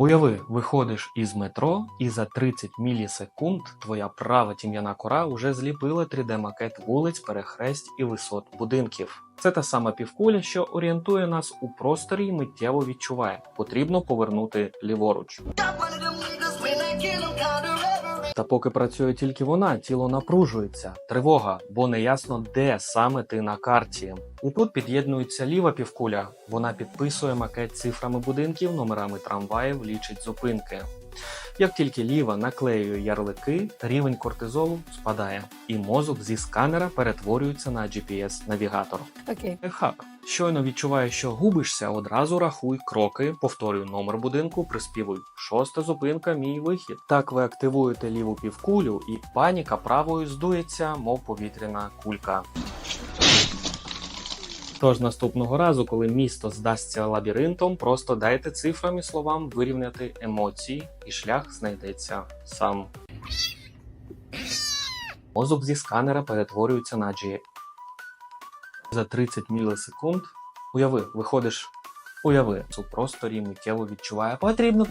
Уяви, виходиш із метро, і за 30 мілісекунд твоя права тім'яна кора уже зліпила 3D-макет вулиць, перехресть і висот будинків. Це та сама півкуля, що орієнтує нас у просторі і миттєво відчуває. Потрібно повернути ліворуч. Та поки працює тільки вона, тіло напружується, тривога, бо неясно, де саме ти на карті. І тут під'єднується ліва півкуля. Вона підписує макет цифрами будинків, номерами трамваїв, лічить зупинки. Як тільки ліва наклеює ярлики, рівень кортизолу спадає, і мозок зі сканера перетворюється на GPS-навігатор. Окей. Хак. Щойно відчуваєш, що губишся, одразу рахуй кроки, повторюй номер будинку, приспівуй. Шоста зупинка, мій вихід. Так ви активуєте ліву півкулю, і паніка правою здується, мов повітряна кулька. Тож наступного разу, коли місто здасться лабіринтом, просто дайте цифрам і словам вирівняти емоції, і шлях знайдеться сам. Мозок зі сканера перетворюється на G. За 30 мілісекунд. Уяви, виходиш. Уяви, у просторі миттєво відчуває потрібно